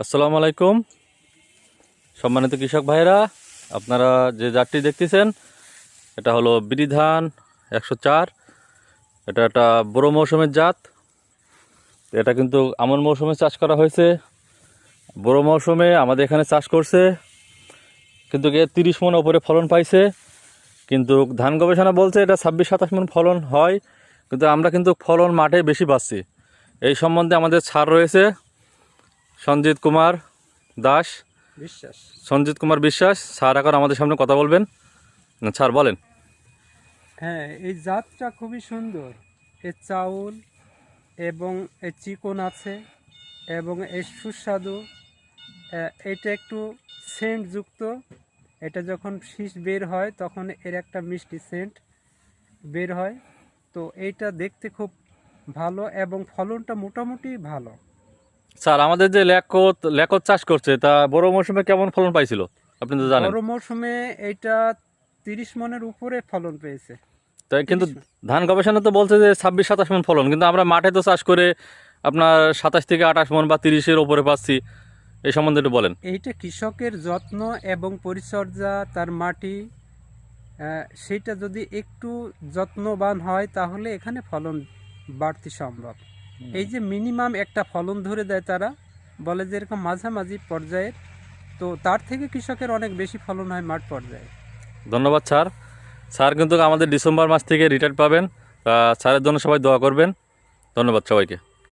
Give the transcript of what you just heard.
আসসালামু আলাইকুম। সম্মানিত কৃষক ভাইরা আপনারা যে জাতটি দেখতেছেন, এটা হলো বিরিধান একশো চার। এটা একটা বড়ো মৌসুমের জাত। এটা কিন্তু আমন মৌসুমে চাষ করা হয়েছে। বড়ো মৌসুমে আমাদের এখানে চাষ করছে। কিন্তু এর তিরিশ মন ওপরে ফলন পাইছে। কিন্তু ধান গবেষণা বলছে এটা ছাব্বিশ সাতাশ মন ফলন হয়। কিন্তু আমরা কিন্তু ফলন মাঠে বেশি পাচ্ছি। এই সম্বন্ধে আমাদের ছাড় রয়েছে। সঞ্জিত কুমার দাস। বিশ্বাস। সঞ্জিত কুমার বিশ্বাস স্যার এখন আমাদের সামনে কথা বলবেন। স্যার বলেন। হ্যাঁ এই জাতটা খুবই সুন্দর। এর চাউল এবং এর চিকন আছে এবং এর সুস্বাদু। এটা একটু সেন্টযুক্ত এটা যখন শীষ বের হয় তখন এর একটা মিষ্টি সেন্ট বের হয়। তো এইটা দেখতে খুব ভালো এবং ফলনটা মোটামুটি ভালো। স্যার আমাদের যে ল্যাকত ল্যাকত চাষ করছে তা বড় মৌসুমে কেমন ফলন পাইছিল? আপনি তো জানেন। বড় মৌসুমে এইটা তিরিশ মনের উপরে ফলন পেয়েছে। তাই কিন্তু ধান গবেষণা তো বলছে যে ছাব্বিশ সাতাশ মন ফলন কিন্তু আমরা মাঠে তো চাষ করে আপনার সাতাশ থেকে আঠাশ মন বা তিরিশের ওপরে পাচ্ছি এই সম্বন্ধে একটু বলেন। এইটা কৃষকের যত্ন এবং পরিচর্যা তার মাটি সেইটা যদি একটু যত্নবান হয় তাহলে এখানে ফলন বাড়তি সম্ভব। এই যে মিনিমাম একটা ফলন ধরে দেয় তারা বলে যে এরকম মাঝামাঝি পর্যায়ের তো তার থেকে কৃষকের অনেক বেশি ফলন হয় মাঠ পর্যায়ে। ধন্যবাদ স্যার। স্যার কিন্তু আমাদের ডিসেম্বর মাস থেকে রিটায়ার পাবেন। স্যারের জন্য সবাই দোয়া করবেন। ধন্যবাদ সবাইকে।